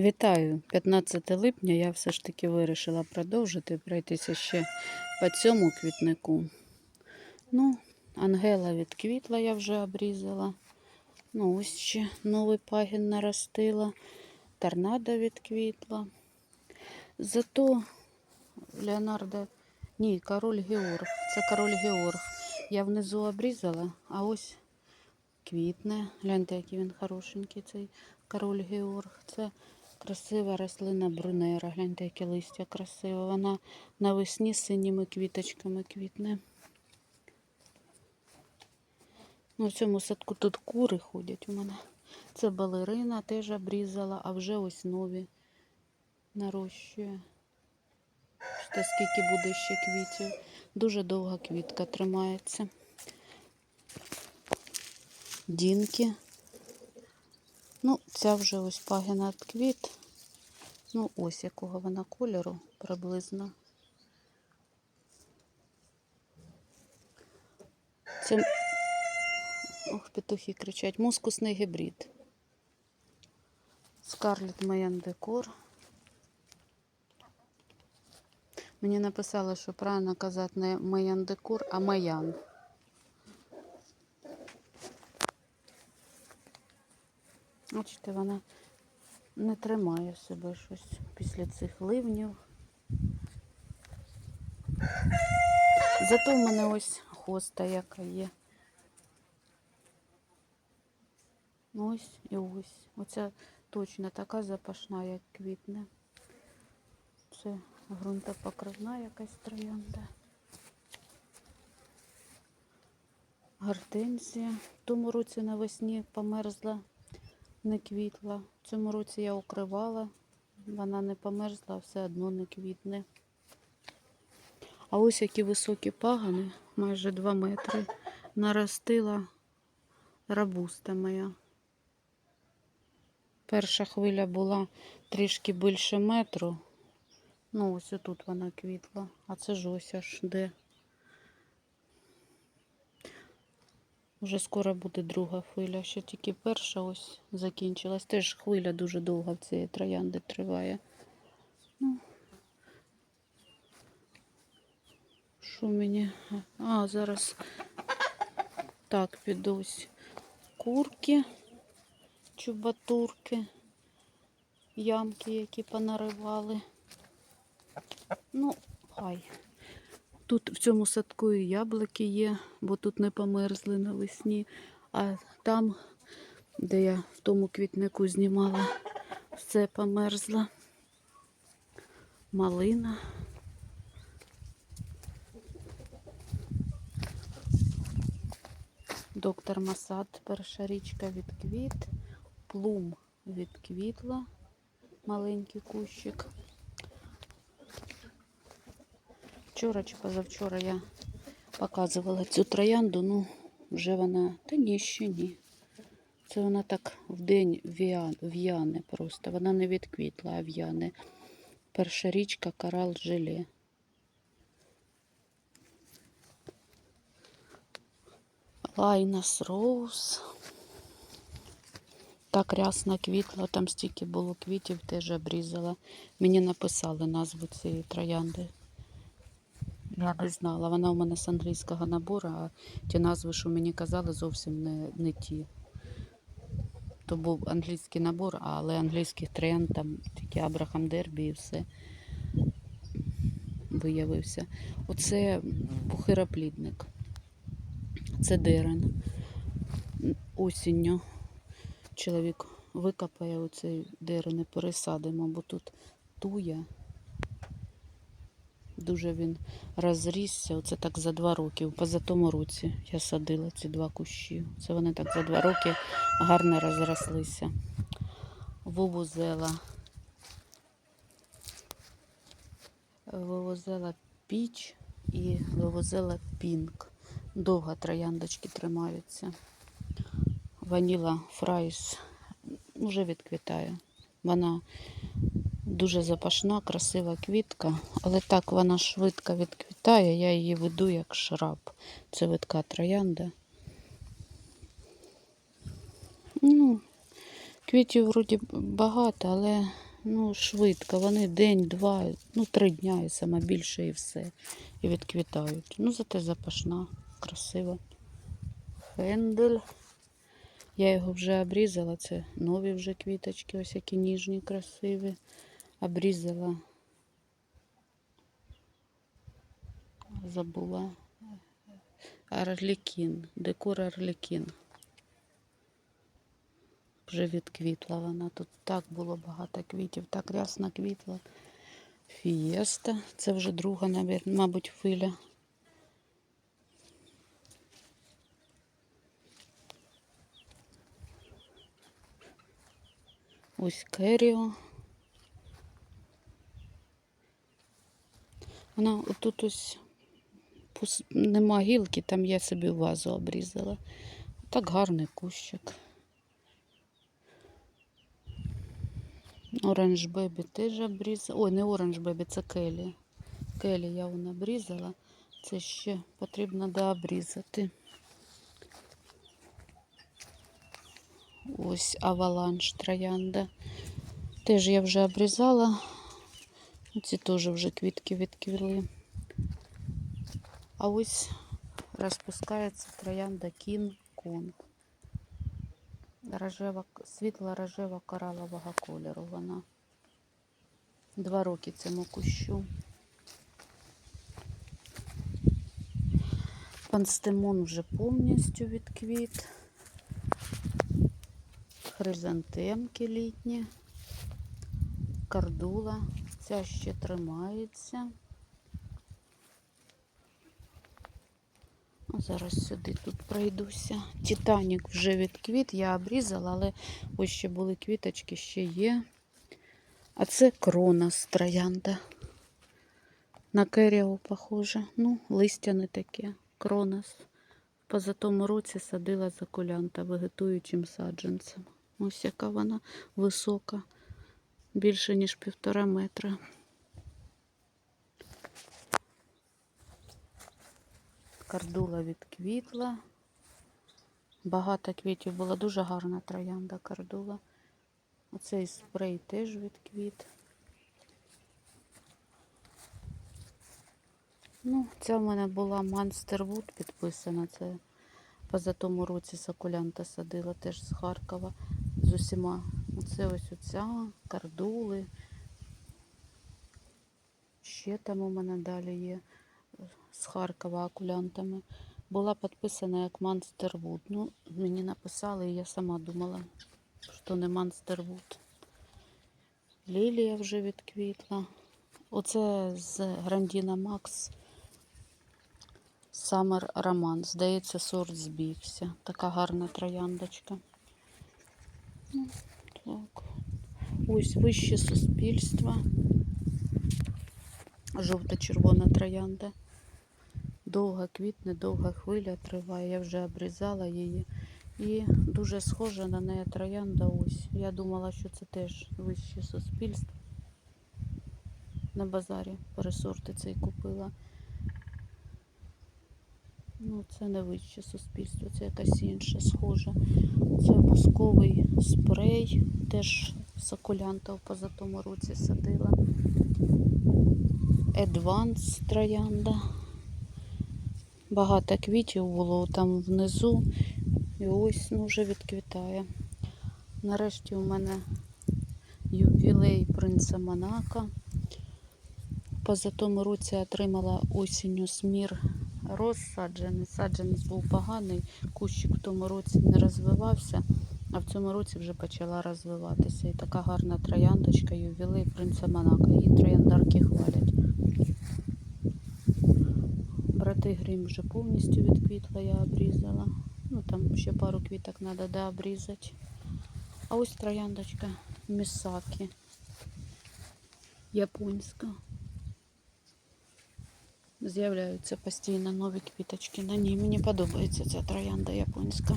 Вітаю! 15 липня я все ж таки вирішила продовжити пройтися ще по цьому квітнику. Ну, Ангела відквітла, я вже обрізала. Ну, ось ще новий пагін наростила. Торнадо відквітла. Зато Леонардо, ні, король Георг. Це король Георг. Я внизу обрізала, а ось квітне. Гляньте, який він хорошенький, цей король Георг. Це красива рослина брунера. Гляньте, яке листя красиве. Вона навесні синіми квіточками квітне. Ну, в цьому садку тут кури ходять у мене. Це балерина теж обрізала, а вже ось нові нарощує. Що скільки буде ще квітів. Дуже довга квітка тримається. Дінки. Ну, ця вже ось пагіна квіт. Ну, ось якого вона кольору приблизно. Це, ох, петухи кричать, мускусний гібрид. Скарлет Маян Декор. Мені написали, що правильно казати не Маян Декор, а Маян. Бачите, вона не тримає себе щось після цих ливнів. Зато в мене ось хоста, яка є. Ось і ось. Оця точно така запашна, як квітне. Це ґрунтопокривна якась троянда. Гортензія. В тому році навесні померзла, не квітла. В цьому році я укривала, вона не померзла, все одно не квітне. А ось які високі пагани, майже 2 метри, наростила рабуста моя. Перша хвиля була трішки більше метру. Ну, ось тут вона квітла, а це ж ось аж де. Вже скоро буде друга хвиля, ще тільки перша ось закінчилась. Теж хвиля дуже довга в цієї троянди триває. Ну, що мені? А, зараз так, піду ось курки, чубатурки, ямки, які понаривали. Ну, хай. Тут в цьому садку і яблуки є, бо тут не померзли навесні. А там, де я в тому квітнику знімала, все померзло. Малина. Доктор Масад, перша річка відквіт, плум відквітла, маленький кущик. Вчора чи позавчора я показувала цю троянду, ну вже вона, та ні, ще ні. Це вона так в день в'яне просто. Вона не відквітла, а в'яне. Перша річка корал желе. Лайнас роуз. Так рясно квітла, там стільки було квітів, теж обрізала. Мені написали назву цієї троянди. Я не знала. Вона у мене з англійського набору, а ті назви, що мені казали, зовсім не, не ті. То був англійський набор, але англійських троянд там тільки Абрахам Дербі і все виявився. Оце пухироплідник. Це дерен. Осінню чоловік викопає оцей дерен і пересадимо, бо тут туя. Дуже він розрісся. Оце так за два роки. В позатому році я садила ці два кущі. Це вони так за два роки гарно розрослися. Вовузела. Вивозила піч і вивозила пінк. Довго трояндочки тримаються. Ваніла фрайс вже відквітає. Вона дуже запашна, красива квітка, але так вона швидко відквітає, я її веду як шраб. Це видка троянда. Ну, квітів вроді багато, але ну, швидко. Вони день-два, ну, три дня і саме більше і все. І відквітають. Ну, зате запашна, красива. Хендель. Я його вже обрізала. Це нові вже квіточки, ось які ніжні, красиві. Обрізала. Забула. Арлікін, декор Арлікін. Вже відквітла вона. Тут так було багато квітів, так рясно квітла. Фієста. Це вже друга, мабуть, хвиля. Ось Керіо. Вона отут ось нема гілки, там я собі вазу обрізала. Так гарний кущик. Оранж Бебі теж обрізала. Ой, не Оранж Бебі, це Келі. Келі я вон обрізала. Це ще потрібно дообрізати. Ось аваланж троянда. Теж я вже обрізала. Ці теж вже квітки відквіли. А ось розпускається троянда Кін Конг. Рожева, світла рожева коралового кольору вона. Два роки цьому кущу. Панстемон вже повністю відквіт. Хризантемки літні. Кардула. Ця ще тримається. Зараз сюди тут пройдуся. Титанік вже відквіт, я обрізала, але ось ще були квіточки, ще є. А це крона з троянда. На керіо похоже. Ну, листя не таке. Кронос. Поза тому році садила закулянта вегетуючим саджанцем. Ось яка вона висока, більше ніж півтора метра. Кардула відквітла. Багато квітів було. Дуже гарна троянда кардула. Оцей спрей теж відквіт. Ну, ця в мене була Монстервуд підписана. Це поза тому році сакулянта садила теж з Харкова. З усіма. Оце ось оця, кардули. Ще там у мене далі є з Харкова акулянтами. Була підписана як Монстервуд. Ну, мені написали, і я сама думала, що не Монстервуд. Лілія вже відквітла. Оце з Грандіна Макс. Самер Роман. Здається, сорт збігся. Така гарна трояндочка. Так. Ось вище суспільства. Жовто-червона троянда. Довга квітне, довга хвиля триває. Я вже обрізала її. І дуже схожа на неї троянда. Ось. Я думала, що це теж вище суспільство. На базарі пересорти цей купила. Ну, це не вище суспільство, це якась інша схожа. Це бусковий спрей, теж сакулянта в позатому році садила. Едванс троянда. Багато квітів було там внизу. І ось ну, вже відквітає. Нарешті у мене ювілей принца Монако. Позатому році отримала осінню смір розсаджений. Саджанець був поганий, кущик в тому році не розвивався, а в цьому році вже почала розвиватися. І така гарна трояндочка, ювілей принца Монако. Її трояндарки хвалять. Брати Грім вже повністю відквітла, я обрізала. Ну там ще пару квіток треба дообрізати. А ось трояндочка Місакі. Японська. З'являються постійно нові квіточки на ній. Мені подобається ця троянда японська.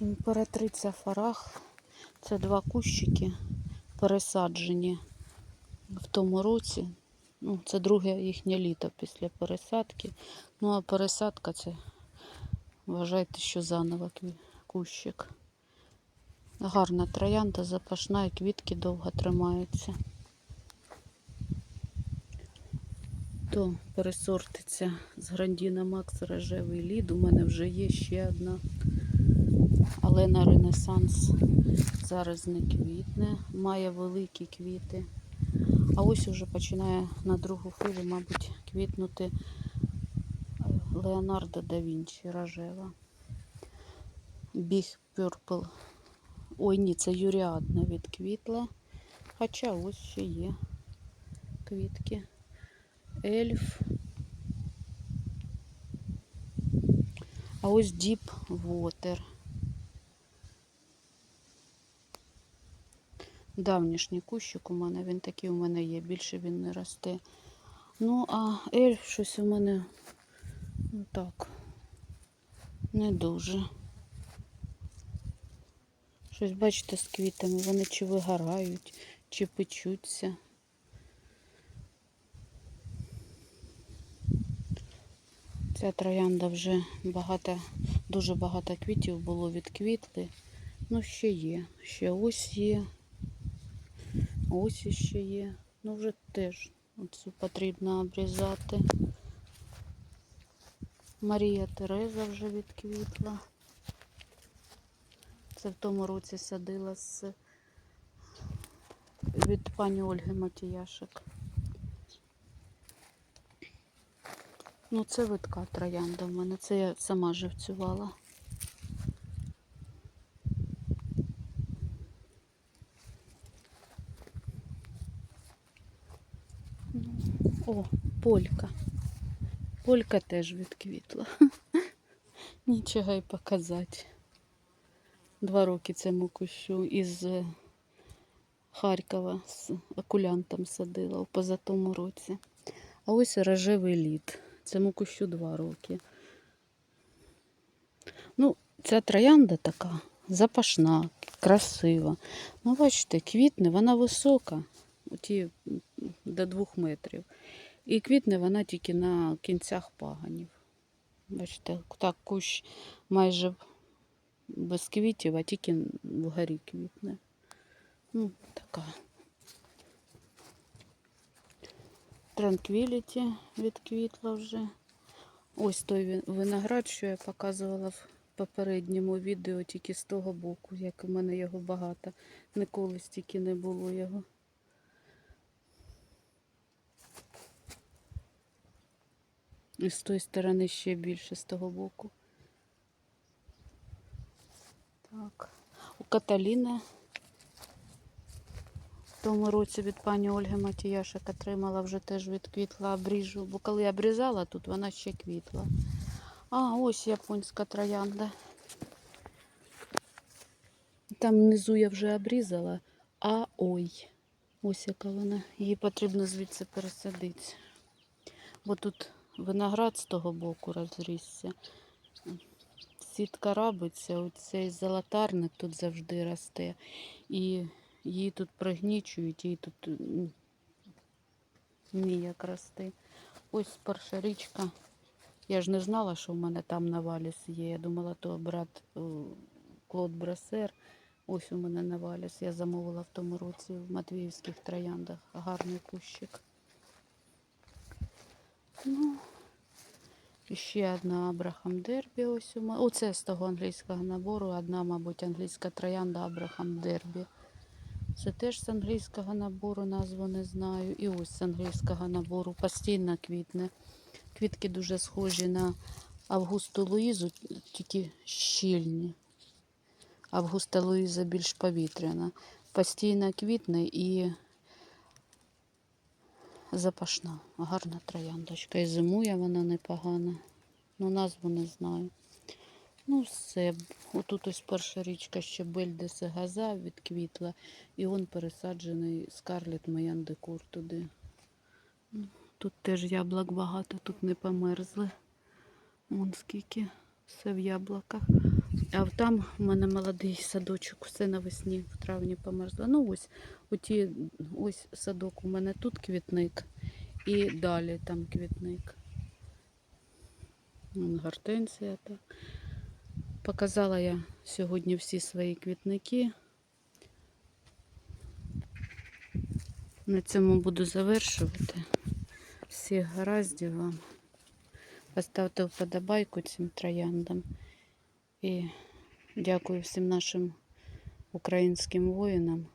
Імператриця Фарах. Це два кущики пересаджені в тому році. Ну, це друге їхнє літо після пересадки. Ну, а пересадка це, вважайте, що заново кущик. Гарна троянда, запашна і квітки довго тримаються. То пересортиться з Грандіна Макс рожевий лід. У мене вже є ще одна. Але на Ренесанс зараз не квітне, має великі квіти. А ось уже починає на другу хвилю, мабуть, квітнути е, Леонардо да Вінчі рожева. Біг Purple. Ой, ні, це Юріадна відквітла. Хоча ось ще є квітки. Ельф. А ось Deep Water. Давнішній кущик у мене, він такий у мене є, більше він не росте. Ну, а ельф щось у мене ну так, не дуже. Щось, бачите, з квітами, вони чи вигорають, чи печуться. Ця троянда вже багато, дуже багато квітів було відквітли. Ну, ще є. Ще ось є. Ось іще є. Ну, вже теж оцю потрібно обрізати. Марія Тереза вже відквітла. Це в тому році садила з від пані Ольги Матіяшек. Ну, це витка троянда в мене. Це я сама живцювала. О, полька. Полька теж відквітла. Нічого й показати. Два роки цьому кущу із е, Харкова з окулянтом садила в позатому році. А ось рожевий лід. Цьому кущу два роки. Ну, ця троянда така запашна, красива. Ну, бачите, квітне, вона висока, оті до двох метрів. І квітне вона тільки на кінцях паганів. Бачите, так кущ майже без квітів, а тільки вгорі квітне. Ну, така. Транквіліті відквітла вже. Ось той виноград, що я показувала в попередньому відео, тільки з того боку, як у мене його багато. Ніколи стільки не було його. І з тої сторони ще більше з того боку. Так. У Каталіни тому році від пані Ольги Матіяшек отримала вже теж відквітла обріжу, бо коли я обрізала тут, вона ще квітла. А, ось японська троянда. Там внизу я вже обрізала, а ой, ось яка вона. Її потрібно звідси пересадити. Бо тут виноград з того боку розрісся. Сітка рабиться, оцей золотарник тут завжди росте. І її тут пригнічують, її тут м, ніяк рости. Ось перша річка. Я ж не знала, що в мене там наваліс є. Я думала, то брат е, Клод Брасер. Ось у мене наваліс. Я замовила в тому році в Матвіївських трояндах. Гарний кущик. Ну, ще одна Абрахам Дербі. Ось у мене. Оце з того англійського набору. Одна, мабуть, англійська троянда Абрахам Дербі. Це теж з англійського набору, назву не знаю. І ось з англійського набору. Постійно квітне. Квітки дуже схожі на Августу Луїзу, тільки щільні. Августа Луїза більш повітряна. Постійно квітне і запашна. Гарна трояндочка. І зимує вона непогано. Ну, назву не знаю. Ну, все. Отут ось перша річка ще Бельдес і Газа відквітла. І он пересаджений Скарлет Маян Декор туди. Ну, Тут теж яблук багато, тут не померзли. Вон скільки все в яблуках. А там в мене молодий садочок, все навесні, в травні померзло. Ну ось, оті, ось садок у мене тут квітник. І далі там квітник. Вон гортензія. Так. Показала я сьогодні всі свої квітники. На цьому буду завершувати. Всіх гараздів вам. Поставте вподобайку цим трояндам. І дякую всім нашим українським воїнам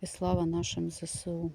і слава нашим ЗСУ.